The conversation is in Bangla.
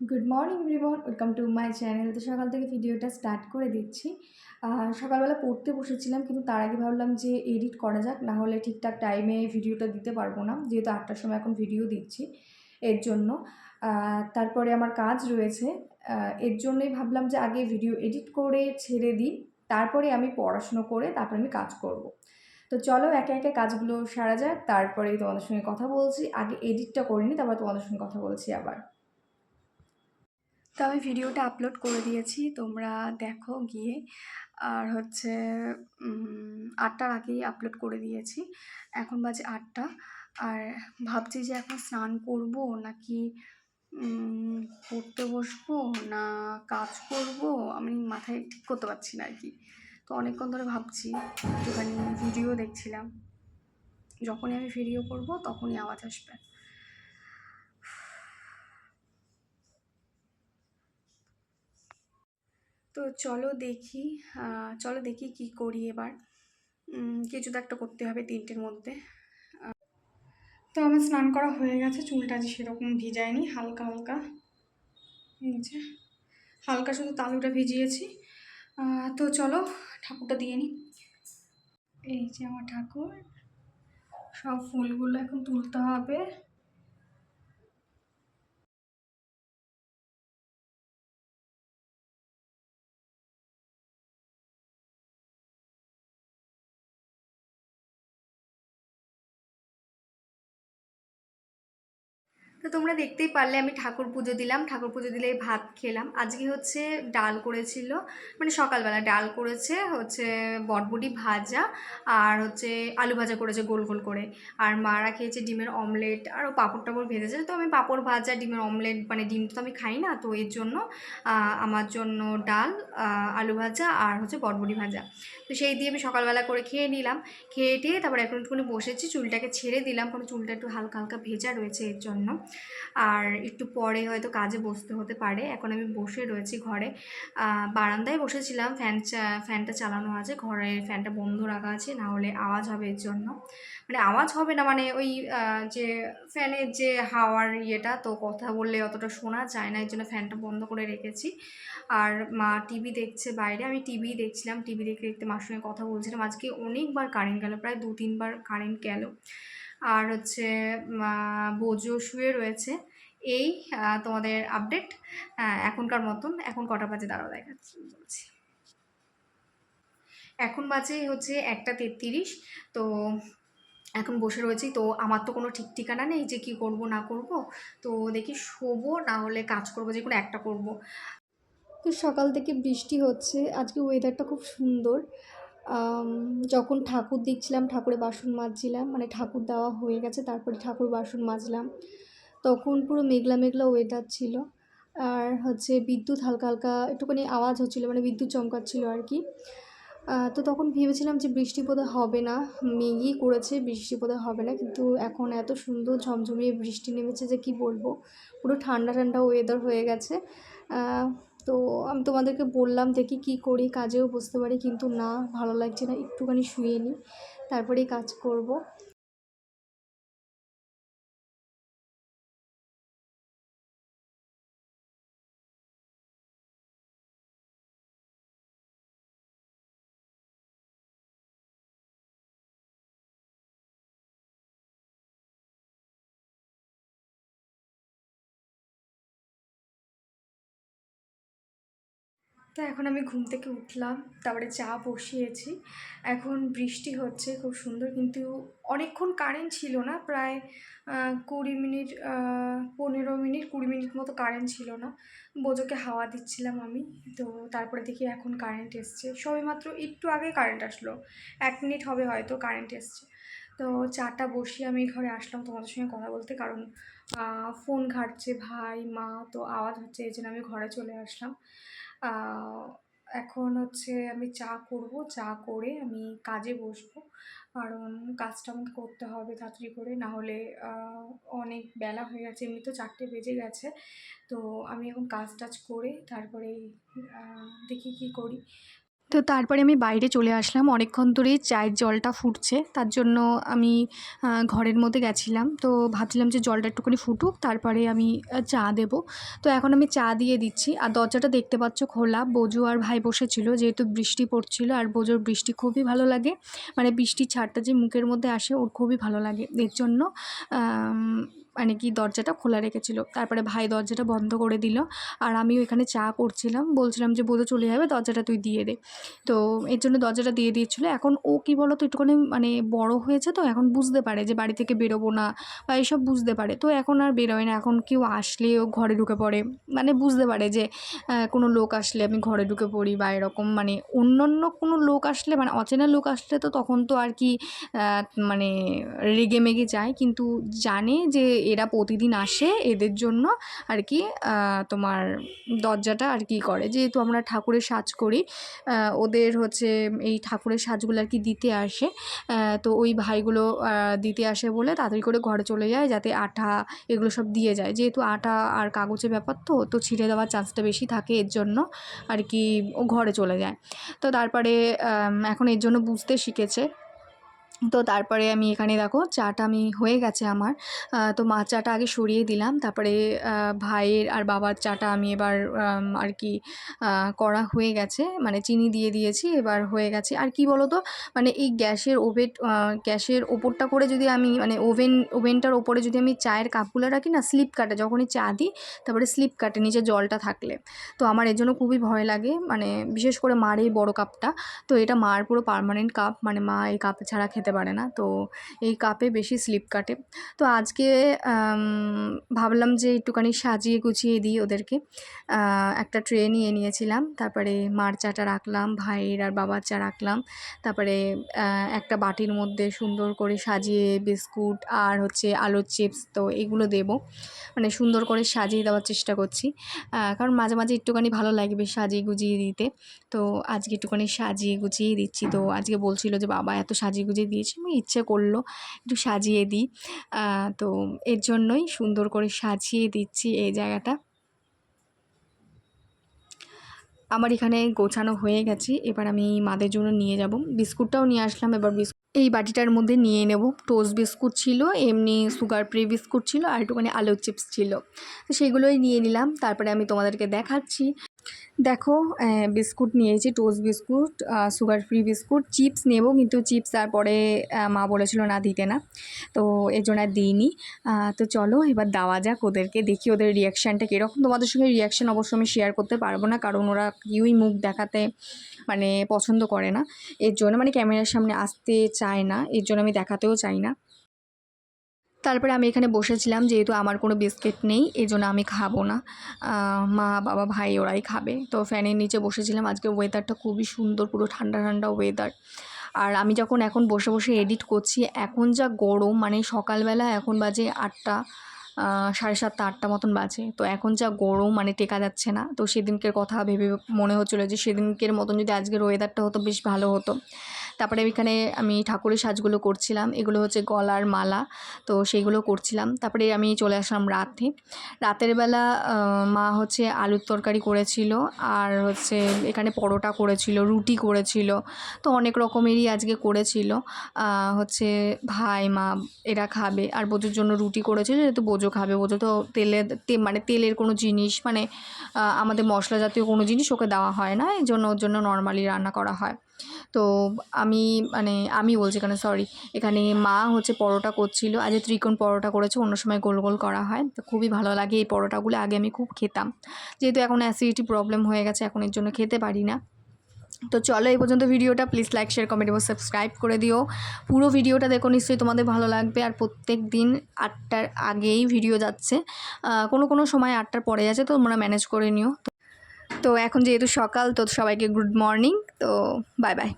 Good morning everyone welcome to my channel তো সকাল থেকে ভিডিওটা স্টার্ট করে দিচ্ছি। সকালবেলা পড়তে বসেছিলাম, কিন্তু তার আগে ভাবলাম যে এডিট করা যাক, না হলে ঠিকঠাক টাইমে ভিডিওটা দিতে পারব না, যেহেতু আটটার সময় এখন ভিডিও দিচ্ছি এর জন্য। তারপরে আমার কাজ রয়েছে। এর জন্যই ভাবলাম যে আগে ভিডিও এডিট করে ছেড়ে দিই, তারপরে আমি পড়াশুনো করে তারপরে আমি কাজ করব। তো চলো একে একে কাজগুলো সারা যাক তারপরে তোমাদের সঙ্গে কথা বলছি। আগে এডিটটা করিনি তারপর তোমাদের সঙ্গে কথা বলছি আবার। তো আমি ভিডিওটা আপলোড করে দিয়েছি, তোমরা দেখো গিয়ে। আর হচ্ছে আটটার আগেই আপলোড করে দিয়েছি। এখন বাজে আটটা। আর ভাবছি যে এখন স্নান করব নাকি পড়তে বসবো না কাজ করব? আমি মাথায় ঠিক করতে পারছি না আর কি। তো অনেকক্ষণ ধরে ভাবছি, একটুখানি ভিডিও দেখছিলাম। যখনই আমি ভিডিও করব তখনই আওয়াজ আসবে। তো চলো দেখি চলো দেখি কি করি এবার। কিছু তো একটা করতে হবে তিনটের মধ্যে। তো আমার স্নান করা হয়ে গেছে, চুলটা যে সেরকম ভিজায়নি, হালকা হালকা। যে, হালকা শুধু তালুটা ভিজিয়েছি। তো চলো ঠাকুরটা দিয়ে নিই এই যে আমার ঠাকুর, সব ফুলগুলো এখন তুলতে হবে। তো তোমরা দেখতেই পারলে আমি ঠাকুর পুজো দিলাম, ঠাকুর পুজো দিলে ভাত খেলাম। আজকে হচ্ছে ডাল করেছিল মানে সকালবেলা ডাল করেছে, হচ্ছে বটবটি ভাজা আর হচ্ছে আলু ভাজা করেছে গোল গোল করে। আর মারা খেয়েছে ডিমের অমলেট আরও পাঁপড় টাপড় ভেজেছে। তো আমি পাঁপড় ভাজা, ডিমের অমলেট মানে ডিম তো আমি খাই না, তো এর জন্য আমার জন্য ডাল আলু ভাজা আর হচ্ছে বটবটি ভাজা। তো সেই দিয়ে আমি সকালবেলা করে খেয়ে নিলাম। খেয়ে টেয়ে তারপর এখন একটুখানি বসেছি, চুলটাকে ছেড়ে দিলাম, কারণ চুলটা একটু হালকা হালকা ভেজা রয়েছে এর জন্য। আর একটু পরে হয়তো কাজে বসতে হতে পারে। এখন আমি বসে রয়েছি ঘরে। বারান্দায় বসেছিলাম। ফ্যান ফ্যানটা চালানো আছে। ঘরে ফ্যানটা বন্ধ রাখা আছে, না হলে আওয়াজ হবে এর জন্য। মানে আওয়াজ হবে না মানে ওই যে ফ্যানের যে হাওয়ার ইয়েটা, তো কথা বললে অতটা শোনা যায় না। এর জন্য ফ্যানটা বন্ধ করে রেখেছি। আর মা টিভি দেখছে বাইরে। আমি টিভি দেখছিলাম। টিভি দেখতে দেখতে মার সঙ্গে কথা বলছিলাম। আজকে অনেকবার কারেন্ট গেল। প্রায় দু তিনবার কারেন্ট গেল। আর হচ্ছে বোজো শুয়ে রয়েছে। এই তোমাদের আপডেট এখনকার মতন। এখন কটা বাজে? দাঁড়াও, দেখাচ্ছি, বলছি। এখন বাজে হচ্ছে একটা তেত্রিশ। তো এখন বসে রয়েছি। তো আমার তো কোনো ঠিক ঠিকানা নেই যে কি করব, না করব। তো দেখি শোবো, না হলে কাজ করব, যে কোনো একটা করব। তো সকাল থেকে বৃষ্টি হচ্ছে। আজকে ওয়েদারটা খুব সুন্দর। যখন ঠাকুর দিচ্ছিলাম ঠাকুরের বাসন মাজছিলাম মানে ঠাকুর দেওয়া হয়ে গেছে, তারপরে ঠাকুর বাসন মাজলাম। তখন পুরো মেঘলা মেঘলা ওয়েদার ছিল। আর হচ্ছে বিদ্যুৎ হালকা হালকা একটুখানি আওয়াজ হচ্ছিল মানে বিদ্যুৎ চমকাচ্ছিল আর কি। তো তখন ভেবেছিলাম যে বৃষ্টি বোধহয় হবে না, মেঘই করেছে, বৃষ্টি বোধহয় হবে না। কিন্তু এখন এত সুন্দর ঝমঝমিয়ে বৃষ্টি নেমেছে যে কি বলব, পুরো ঠান্ডা ঠান্ডা ওয়েদার হয়ে গেছে। তো আমি তোমাদেরকে বললাম দেখি কি করি, কাজেও বসতে পারি, কিন্তু না, ভালো লাগছে না, একটুখানি শুয়ে নিই, তারপরেই কাজ করব। তো এখন আমি ঘুম থেকে উঠলাম, তারপরে চা বসিয়েছি। এখন বৃষ্টি হচ্ছে, খুব সুন্দর কিন্তু অনেকক্ষণ কারেন্ট ছিল না, প্রায় কুড়ি মিনিট পনেরো মিনিট, কুড়ি মিনিট মতো কারেন্ট ছিল না। বোঝোকে হাওয়া দিচ্ছিলাম আমি, তো তারপরে দেখি এখন কারেন্ট এসছে। সবেমাত্র একটু আগে কারেন্ট আসলো, এক মিনিট হবে হয়তো কারেন্ট এসছে। তো চাটা বসিয়ে আমি ঘরে আসলাম তোমাদের সঙ্গে কথা বলতে, কারণ ফোন ঘাটছে, ভাই, মা, তো আওয়াজ হচ্ছে, এই জন্য আমি ঘরে চলে আসলাম। এখন হচ্ছে আমি চা করব। চা করে আমি কাজে বসবো। কারণ কাজটা আমাকে করতে হবে তাড়াতাড়ি করে। না হলে অনেক বেলা হয়ে গেছে। এমনি তো চারটে বেজে গেছে। তো আমি এখন কাজ টাজ করে তারপরে দেখি কি করি। তো তারপরে আমি বাইরে চলে আসলাম। অনেকক্ষণ ধরেই চায়ের জলটা ফুটছে। তার জন্য আমি ঘরের মধ্যে গেছিলাম। তো ভাবছিলাম যে জলটা একটুখানি ফুটুক, তারপরে আমি চা দেব। তো এখন আমি চা দিয়ে দিচ্ছি। আর দরজাটা দেখতে পাচ্ছ খোলা। বোজু আর ভাই বসেছিল, যেহেতু বৃষ্টি পড়ছিল। আর বোজোর বৃষ্টি খুবই ভালো লাগে। মানে বৃষ্টির ছাড়টা যে মুখের মধ্যে আসে, ওর খুবই ভালো লাগে। এর জন্য মানে কি দরজাটা খোলা রেখেছিল। তারপরে ভাই দরজাটা বন্ধ করে দিল। আর আমিও এখানে চা করছিলাম। বলছিলাম যে বোধ চলে যাবে, দরজাটা তুই দিয়ে দে। তো এর জন্য দরজাটা দিয়ে দিয়েছিলো। এখন ও কী বলো তো একটুখানি মানে বড় হয়েছে তো, এখন বুঝতে পারে যে, বাড়ি থেকে বেরোবো না। বা এইসব বুঝতে পারে। তো এখন আর বেরোয় না। এখন কেউ আসলে ও ঘরে ঢুকে পড়ে। মানে বুঝতে পারে যে কোনো লোক আসলে আমি ঘরে ঢুকে পড়ি বা এরকম। মানে অন্য অন্য কোনো লোক আসলে মানে অচেনা লোক আসলে তো তখন তো আর কি মানে রেগে মেগে যায়। কিন্তু জানে যে এরা প্রতিদিন আসে এদের জন্য আর কি তোমার দরজাটা আর কি করে। যেহেতু আমরা ঠাকুরের সাজ করি ওদের হচ্ছে এই ঠাকুরের সাজগুলো আর কি দিতে আসে। তো ওই ভাইগুলো দিতে আসে বলে তাড়াতাড়ি করে ঘরে চলে যায় যাতে আঠা এগুলো সব দিয়ে যায়। যেহেতু আটা আর কাগজের ব্যাপার তো তো ছিঁড়ে দেওয়ার চান্সটা বেশি থাকে এর জন্য আর কি ও ঘরে চলে যায়। তো তারপরে এখন এর জন্য বুঝতে শিখেছে। তো তারপরে আমি এখানে দেখো চাটা আমি হয়ে গেছে আমার। তো মা চাটা আগে সরিয়ে দিলাম, তারপরে ভাইয়ের আর বাবার চাটা আমি এবার আর কি করা হয়ে গেছে। মানে চিনি দিয়ে দিয়েছি, এবার হয়ে গেছে। আর কি বলো তো মানে এই গ্যাসের ওভেন গ্যাসের ওপরটা করে যদি আমি মানে ওভেন, ওভেনটার ওপরে যদি আমি চায়ের কাপগুলো রাখি না, স্লিপ কাটে, যখনই চা দিই, তারপরে স্লিপ কাটে নিচে জলটা থাকলে। তো আমার এর জন্য খুবই ভয় লাগে মানে বিশেষ করে মার এই বড়ো কাপটা। তো এটা মার পুরো পার্মানেন্ট কাপ মানে মা এই কাপ ছাড়া খেতে পারে না। তো এই কাপে বেশি স্লিপ কাটে। তো আজকে ভাবলাম যে একটুখানি সাজিয়ে গুছিয়ে দিই ওদেরকে। একটা ট্রে নিয়ে নিয়েছিলাম। তারপরে মার চাটা রাখলাম, ভাইয়ের আর বাবার চা রাখলাম। তারপরে একটা বাটির মধ্যে সুন্দর করে সাজিয়ে বিস্কুট আর হচ্ছে আলুর চিপস তো এগুলো দেবো। মানে সুন্দর করে সাজিয়ে দেওয়ার চেষ্টা করছি। কারণ মাঝে মাঝে একটুখানি ভালো লাগবে সাজিয়ে গুজিয়ে দিতে। তো আজকে একটুখানি সাজিয়ে গুছিয়ে দিচ্ছি। তো আজকে বলছিল যে, বাবা, এত সাজিয়ে গুজিয়ে দিয়েছি। আমি ইচ্ছে করল একটু সাজিয়ে দিই। তো এর জন্যই সুন্দর করে সাজিয়ে দিচ্ছি এই জায়গাটা। আমার এখানে গোছানো হয়ে গেছে। এবার আমি মাদের জন্য নিয়ে যাব। বিস্কুটটাও নিয়ে আসলাম। এবার বিস্কুট এই বাটিটার মধ্যে নিয়ে নেব। টোস্ট বিস্কুট ছিল, এমনি সুগার ফ্রি বিস্কুট ছিল আর একটুখানি আলুর চিপস ছিল। তো সেগুলোই নিয়ে নিলাম। তারপরে আমি তোমাদেরকে দেখাচ্ছি। দেখো বিস্কুট নিয়েছি toast biscuit sugar free biscuit chips নেব কিন্তু চিপস তারপরে মা বলেছিল না দিতে না, তো এর জন্য আর দিইনি। তো চলো এবার দেওয়া যাক ওদেরকে, দেখি ওদের রিয়াকশানটা কীরকম। তোমাদের সঙ্গে রিয়াকশান অবশ্যই আমি শেয়ার করতে পারব না, কারণ ওরা কেউই মুখ দেখাতে মানে পছন্দ করে না। এর জন্য মানে ক্যামেরার সামনে আসতে চায় না, এর জন্য আমি দেখাতেও চাই না। তারপরে আমি এখানে বসেছিলাম, যেহেতু আমার কোনো বিস্কিট নেই এই জন্য আমি খাব না। মা, বাবা, ভাই ওরাই খাবে। তো ফ্যানের নিচে বসেছিলাম, আজকে ওয়েদারটা খুবই সুন্দর, পুরো ঠান্ডা ঠান্ডা ওয়েদার আর আমি যখন এখন বসে বসে এডিট করছি, এখন যা গরম মানে সকালবেলা এখন বাজে আটটা সাড়ে সাতটা, আটটা মতন বাজে। তো এখন যা গরম মানে টেকা যাচ্ছে না। তো সেদিনকের কথা ভেবে মনে হচ্ছিল যে সেদিনকের মতন যদি আজকের ওয়েদারটা হতো, বেশ ভালো হতো। তারপরে এখানে আমি ঠাকুরের সাজগুলো করছিলাম। এগুলো হচ্ছে গলার মালা। তো সেইগুলো করছিলাম। তারপরে আমি চলে আসলাম রাতে। রাতের বেলা মা হচ্ছে আলুর তরকারি করেছিল আর হচ্ছে এখানে পরোটা করেছিল, রুটি করেছিল। তো অনেক রকমেরই আজকে করেছিল। হচ্ছে ভাই, মা এরা খাবে আর বোঝোর জন্য রুটি করেছিল। যেহেতু বোঝো খাবে বোঝো তো তেলের মানে তেলের কোনো জিনিস মানে আমাদের মশলা জাতীয় কোনো জিনিস ওকে দেওয়া হয় না। এই জন্য ওর জন্য নর্মালি রান্না করা হয়। তো আমি মানে আমি বলছি এখানে সরি এখানে মা হচ্ছে পরোটা করছিল, আজ ত্রিকোণ পরোটা করেছে, অন্য সময় গোল গোল করা হয়। তো খুবই ভালো লাগে এই পরোটাগুলো, আগে আমি খুব খেতাম। যেহেতু এখন অ্যাসিডিটি প্রবলেম হয়ে গেছে, এখন এর জন্য খেতে পারি না। তো চলো এই পর্যন্ত ভিডিওটা প্লিজ লাইক শেয়ার কমেন্ট এবং সাবস্ক্রাইব করে দিও। পুরো ভিডিওটা দেখো, নিশ্চয়ই তোমাদের ভালো লাগবে। আর প্রত্যেক দিন আটটার আগেই ভিডিও যাচ্ছে। কোনো কোনো সময় আটটার পরে যাচ্ছে তো তোমরা ম্যানেজ করে নিও। তো এখন যেহেতু সকাল তো সবাইকে গুড মর্নিং তো বাই বাই